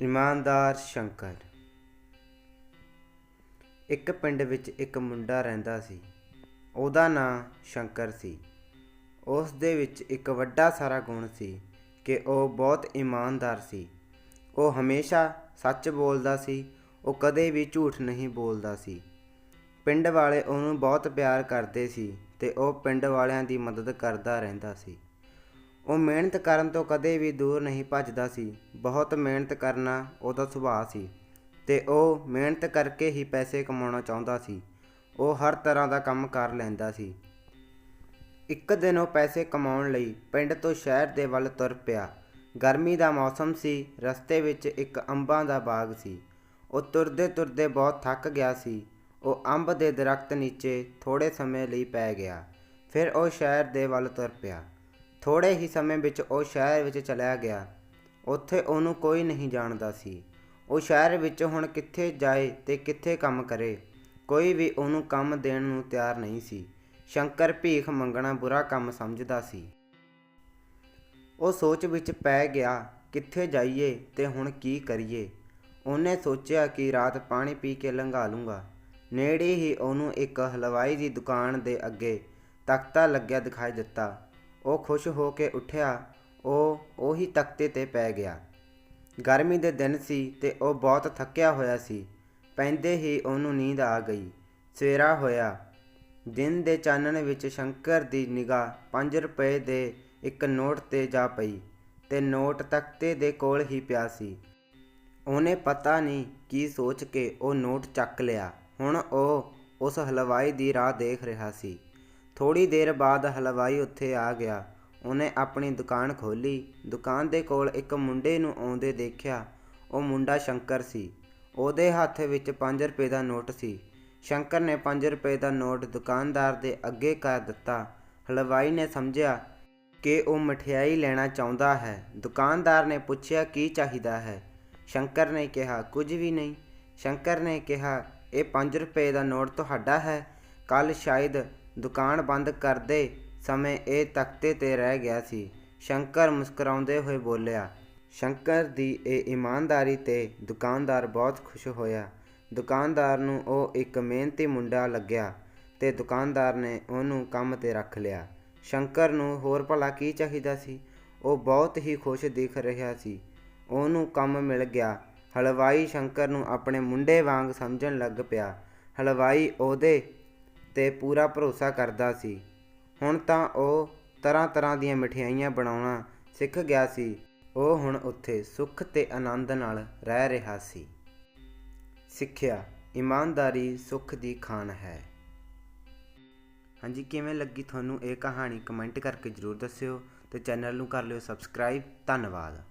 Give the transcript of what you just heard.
ਇਮਾਨਦਾਰ ਸ਼ੰਕਰ। ਇੱਕ ਪਿੰਡ ਵਿੱਚ ਇੱਕ ਮੁੰਡਾ ਰਹਿੰਦਾ ਸੀ। ਉਹਦਾ ਨਾਂ ਸ਼ੰਕਰ ਸੀ। ਉਸ ਦੇ ਵਿੱਚ ਇੱਕ ਵੱਡਾ ਸਾਰਾ ਗੁਣ ਸੀ ਕਿ ਉਹ ਬਹੁਤ ਇਮਾਨਦਾਰ ਸੀ। ਉਹ ਹਮੇਸ਼ਾ ਸੱਚ ਬੋਲਦਾ ਸੀ, ਉਹ ਕਦੇ ਵੀ ਝੂਠ ਨਹੀਂ ਬੋਲਦਾ ਸੀ। ਪਿੰਡ ਵਾਲੇ ਉਹਨੂੰ ਬਹੁਤ ਪਿਆਰ ਕਰਦੇ ਸੀ ਤੇ ਉਹ ਪਿੰਡ ਵਾਲਿਆਂ ਦੀ ਮਦਦ ਕਰਦਾ ਰਹਿੰਦਾ ਸੀ। ਉਹ ਮਿਹਨਤ ਕਰਨ ਤੋਂ ਕਦੇ ਵੀ ਦੂਰ ਨਹੀਂ ਭੱਜਦਾ ਸੀ। ਬਹੁਤ ਮਿਹਨਤ ਕਰਨਾ ਉਹਦਾ ਸੁਭਾਅ ਸੀ ਤੇ ਉਹ ਮਿਹਨਤ ਕਰਕੇ ਹੀ ਪੈਸੇ ਕਮਾਉਣਾ ਚਾਹੁੰਦਾ ਸੀ। ਉਹ ਹਰ ਤਰ੍ਹਾਂ ਦਾ ਕੰਮ ਕਰ ਲੈਂਦਾ ਸੀ। ਇੱਕ ਦਿਨ ਉਹ ਪੈਸੇ ਕਮਾਉਣ ਲਈ ਪਿੰਡ ਤੋਂ ਸ਼ਹਿਰ ਦੇ ਵੱਲ ਤੁਰ ਪਿਆ। ਗਰਮੀ ਦਾ ਮੌਸਮ ਸੀ, ਰਸਤੇ ਵਿੱਚ ਇੱਕ ਅੰਬਾਂ ਦਾ ਬਾਗ ਸੀ। ਉਹ ਤੁਰਦੇ ਤੁਰਦੇ ਬਹੁਤ ਥੱਕ ਗਿਆ ਸੀ। ਉਹ ਅੰਬ ਦੇ ਦਰਖਤ ਨੀਚੇ ਥੋੜੇ ਸਮੇਂ ਲਈ ਪੈ ਗਿਆ। ਫਿਰ ਉਹ ਸ਼ਹਿਰ ਦੇ ਵੱਲ ਤੁਰ ਪਿਆ। ਥੋੜੇ ਹੀ ਸਮੇਂ ਵਿੱਚ ਉਹ ਸ਼ਹਿਰ ਵਿੱਚ ਚਲਿਆ ਗਿਆ। ਉੱਥੇ ਉਹਨੂੰ ਕੋਈ ਨਹੀਂ ਜਾਣਦਾ ਸੀ। ਉਹ ਸ਼ਹਿਰ ਵਿੱਚ ਹੁਣ ਕਿੱਥੇ ਜਾਏ ਤੇ ਕਿੱਥੇ ਕੰਮ ਕਰੇ, ਕੋਈ ਵੀ ਉਹਨੂੰ ਕੰਮ ਦੇਣ ਨੂੰ ਤਿਆਰ ਨਹੀਂ ਸੀ। ਸ਼ੰਕਰ ਭੀਖ ਮੰਗਣਾ ਬੁਰਾ ਕੰਮ ਸਮਝਦਾ ਸੀ। ਉਹ ਸੋਚ ਵਿੱਚ ਪੈ ਗਿਆ, ਕਿੱਥੇ ਜਾਈਏ ਤੇ ਹੁਣ ਕੀ ਕਰੀਏ? ਉਹਨੇ ਸੋਚਿਆ ਕਿ ਰਾਤ ਪਾਣੀ ਪੀ ਕੇ ਲੰਘਾ ਲੂੰਗਾ। ਨੇੜੇ ਹੀ ਉਹਨੂੰ ਇੱਕ ਹਲਵਾਈ ਦੀ ਦੁਕਾਨ ਦੇ ਅੱਗੇ ਤਖਤਾ ਲੱਗਿਆ ਦਿਖਾਈ ਦਿੱਤਾ। ਉਹ ਖੁਸ਼ ਹੋ ਕੇ ਉੱਠਿਆ, ਉਹ ਉਹੀ ਤਖਤੇ ਤੇ ਪੈ ਗਿਆ। ਗਰਮੀ ਦੇ ਦਿਨ ਸੀ ਤੇ ਉਹ ਬਹੁਤ ਥੱਕਿਆ ਹੋਇਆ ਸੀ। ਪੈਂਦੇ ਹੀ ਉਹਨੂੰ ਨੀਂਦ ਆ ਗਈ। ਸਵੇਰਾ ਹੋਇਆ। ਦਿਨ ਦੇ ਚਾਨਣ ਵਿੱਚ ਸ਼ੰਕਰ ਦੀ ਨਿਗਾਹ 5 ਰੁਪਏ ਦੇ ਇੱਕ ਨੋਟ ਤੇ ਜਾ ਪਈ ਤੇ ਨੋਟ ਤਖਤੇ ਦੇ ਕੋਲ ਹੀ ਪਿਆ ਸੀ। ਉਹਨੇ ਪਤਾ ਨਹੀਂ ਕੀ ਸੋਚ ਕੇ ਉਹ ਨੋਟ ਚੱਕ ਲਿਆ। ਹੁਣ ਉਹ ਉਸ ਹਲਵਾਈ ਦੀ ਰਾਹ ਦੇਖ ਰਿਹਾ ਸੀ। ਥੋੜੀ ਦੇਰ ਬਾਅਦ ਹਲਵਾਈ ਉੱਥੇ ਆ ਗਿਆ। ਉਹਨੇ ਆਪਣੀ ਦੁਕਾਨ ਖੋਲੀ ਦੁਕਾਨ ਦੇ ਕੋਲ ਇੱਕ ਮੁੰਡੇ ਨੂੰ ਆਉਂਦੇ ਦੇਖਿਆ। ਉਹ ਮੁੰਡਾ ਸ਼ੰਕਰ ਸੀ। ਉਹਦੇ ਹੱਥ ਵਿੱਚ 5 ਰੁਪਏ ਦਾ ਨੋਟ ਸੀ। ਸ਼ੰਕਰ ਨੇ 5 ਰੁਪਏ ਦਾ ਨੋਟ ਦੁਕਾਨਦਾਰ ਦੇ ਅੱਗੇ ਕਰ ਦਿੱਤਾ। ਹਲਵਾਈ ਨੇ ਸਮਝਿਆ ਕਿ ਉਹ ਮਠਿਆਈ ਲੈਣਾ ਚਾਹੁੰਦਾ ਹੈ। ਦੁਕਾਨਦਾਰ ਨੇ ਪੁੱਛਿਆ, ਕੀ ਚਾਹੀਦਾ ਹੈ? ਸ਼ੰਕਰ ਨੇ ਕਿਹਾ, ਕੁਝ ਵੀ ਨਹੀਂ। ਸ਼ੰਕਰ ਨੇ ਕਿਹਾ, ਇਹ 5 ਰੁਪਏ ਦਾ ਨੋਟ ਤੁਹਾਡਾ ਹੈ। ਕੱਲ ਸ਼ਾਇਦ ਦੁਕਾਨ ਬੰਦ ਕਰਦੇ ਸਮੇਂ ਇਹ ਤਖਤੇ ਤੇ ਰਹਿ ਗਿਆ ਸੀ। ਸ਼ੰਕਰ ਮੁਸਕਰਾਉਂਦੇ ਹੋਏ ਬੋਲਿਆ, ਸ਼ੰਕਰ ਦੀ ਇਹ ਇਮਾਨਦਾਰੀ ਤੇ ਦੁਕਾਨਦਾਰ ਬਹੁਤ ਖੁਸ਼ ਹੋਇਆ। ਦੁਕਾਨਦਾਰ ਨੂੰ ਉਹ ਇੱਕ ਮਿਹਨਤੀ ਮੁੰਡਾ ਲੱਗਿਆ ਤੇ ਦੁਕਾਨਦਾਰ ਨੇ ਉਹਨੂੰ ਕੰਮ ਤੇ ਰੱਖ ਲਿਆ। ਸ਼ੰਕਰ ਨੂੰ ਹੋਰ ਭਲਾ ਕੀ ਚਾਹੀਦਾ ਸੀ? ਉਹ ਬਹੁਤ ਹੀ ਖੁਸ਼ ਦਿਖ ਰਿਹਾ ਸੀ। ਉਹਨੂੰ ਕੰਮ ਮਿਲ ਗਿਆ। ਹਲਵਾਈ ਸ਼ੰਕਰ ਨੂੰ ਆਪਣੇ ਮੁੰਡੇ ਵਾਂਗ ਸਮਝਣ ਲੱਗ ਪਿਆ। ਹਲਵਾਈ ਉਹਦੇ ਤੇ ਪੂਰਾ ਭਰੋਸਾ ਕਰਦਾ ਸੀ। ਹੁਣ ਤਾਂ ਉਹ ਤਰ੍ਹਾਂ ਤਰ੍ਹਾਂ ਦੀਆਂ ਮਠਿਆਈਆਂ ਬਣਾਉਣਾ ਸਿੱਖ ਗਿਆ ਸੀ। ਉਹ ਹੁਣ ਉੱਥੇ ਸੁੱਖ ਤੇ ਆਨੰਦ ਨਾਲ ਰਹਿ ਰਿਹਾ ਸੀ। ਸਿੱਖਿਆ ਇਮਾਨਦਾਰੀ ਸੁੱਖ ਦੀ ਖਾਨ ਹੈ। ਹਾਂਜੀ, ਕਿਵੇਂ ਲੱਗੀ ਤੁਹਾਨੂੰ ਇਹ ਕਹਾਣੀ? ਕਮੈਂਟ ਕਰਕੇ ਜਰੂਰ ਦੱਸਿਓ ਤੇ ਚੈਨਲ ਨੂੰ ਕਰ ਲਿਓ ਸਬਸਕ੍ਰਾਈਬ। ਧੰਨਵਾਦ।